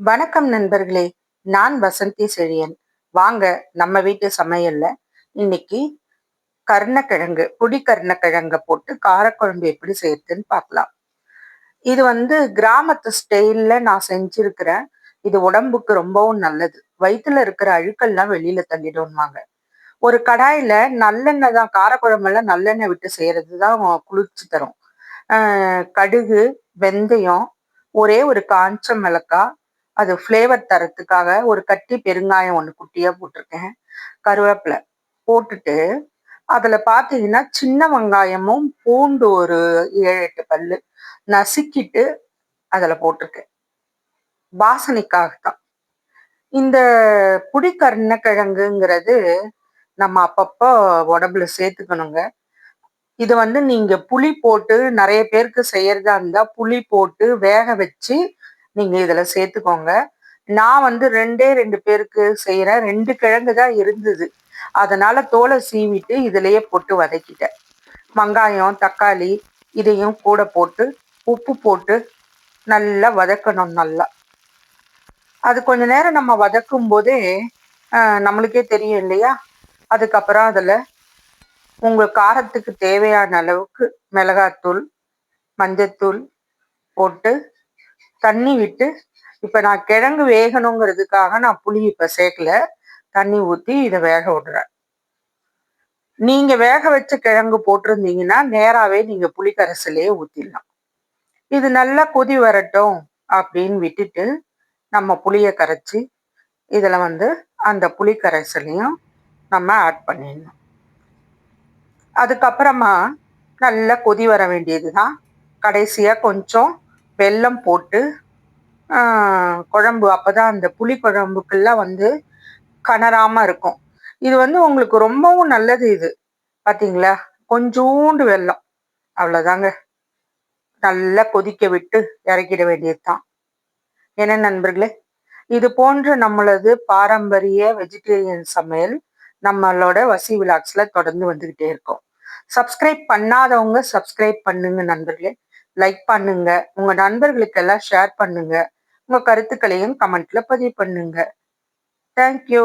வணக்கம் நண்பர்களே நான் வசந்தி செழியன். வாங்க நம்ம வீட்டு சமையல்ல இன்னைக்கு கருணக்கிழங்கு புடி கருணக்கிழங்க போட்டு காரக்குழம்பு எப்படி செய்யறதுன்னு பார்க்கலாம். இது வந்து கிராமத்து ஸ்டைல்ல நான் செஞ்சிருக்கிறேன். இது உடம்புக்கு ரொம்பவும் நல்லது. வயிற்றுல இருக்கிற அழுக்கெல்லாம் வெளியில தள்ளிடுவாங்க ஒரு கடாயில நல்லெண்ணெய் தான் காரக்குழம்பெல்லாம் நல்லெண்ணெய் விட்டு செய்யறது தான் குளிர்ச்சி தரும். கடுகு வெந்தயம் ஒரே ஒரு காஞ்ச மிளகாய் அது ஃப்ளேவர் தரத்துக்காக ஒரு கட்டி பெருங்காயம் ஒன்று குட்டியாக போட்டிருக்கேன். கருவேப்பிலை போட்டுட்டு அதில் பார்த்தீங்கன்னா சின்ன வெங்காயமும் பூண்டு ஒரு ஏழு எட்டு பல் நசுக்கிட்டு அதில் போட்டிருக்கேன். வாசனைக்காகத்தான். இந்த புடி கருணக்கிழங்குங்கிறது நம்ம அப்பப்போ உடம்புல சேர்த்துக்கணுங்க. இது வந்து நீங்கள் புளி போட்டு நிறைய பேருக்கு செய்யறதா இருந்தால் புளி போட்டு வேக வச்சு நீங்க இதுல சேர்த்துக்கோங்க. நான் வந்து ரெண்டே ரெண்டு பேருக்கு செய்யறேன் ரெண்டு கிழங்கு தான் இருந்தது. அதனால தோலை சீவிட்டு இதுலயே போட்டு வதக்கிட்டேன். வெங்காயம் தக்காளி இதையும் கூட போட்டு உப்பு போட்டு நல்லா வதக்கணும் நல்லா. அது கொஞ்ச நேரம் நம்ம வதக்கும் போதே நம்மளுக்கே தெரியும் இல்லையா? அதுக்கப்புறம் அதில் உங்கள் காரத்துக்கு தேவையான அளவுக்கு மிளகாத்தூள் மஞ்சத்தூள் போட்டு தண்ணி விட்டு இப்போ நான் கிழங்கு வேகணுங்கிறதுக்காக நான் புளி இப்போ சேர்க்கல. தண்ணி ஊற்றி இதை வேக விடுறேன். நீங்கள் வேக வச்ச கிழங்கு போட்டிருந்தீங்கன்னா நேராகவே நீங்கள் புளி கரைசலையே ஊற்றிடலாம் இது நல்லா கொதி வரட்டும் அப்படின்னு விட்டுட்டு நம்ம புளியை கரைச்சி இதில் வந்து அந்த புளி கரைசலையும் நம்ம ஆட் பண்ணிடணும். அதுக்கப்புறமா நல்லா கொதி வர வேண்டியது தான் கடைசியாக கொஞ்சம் வெல்லம் போட்டு குழம்பு. அப்பதான் அந்த புளி குழம்புக்கெல்லாம் வந்து கனராம இருக்கும். இது வந்து உங்களுக்கு ரொம்பவும் நல்லது இது. பார்த்தீங்களா கொஞ்சோண்டு வெல்லம். அவ்வளோதாங்க நல்லா கொதிக்க விட்டு இறக்கிட வேண்டியது தான் என்ன நண்பர்களே? இது போன்ற நம்மளது பாரம்பரிய வெஜிடேரியன் சமையல் நம்மளோட வசி விலாக்ஸ்ல தொடர்ந்து வந்துக்கிட்டே இருக்கும். சப்ஸ்கிரைப் பண்ணாதவங்க சப்ஸ்கிரைப் பண்ணுங்க நண்பர்களே. லைக் பண்ணுங்க. உங்க நண்பர்களுக்கெல்லாம் ஷேர் பண்ணுங்க. உங்க கருத்துக்களையும் கமெண்ட்ல பதிவு பண்ணுங்க. தேங்க்யூ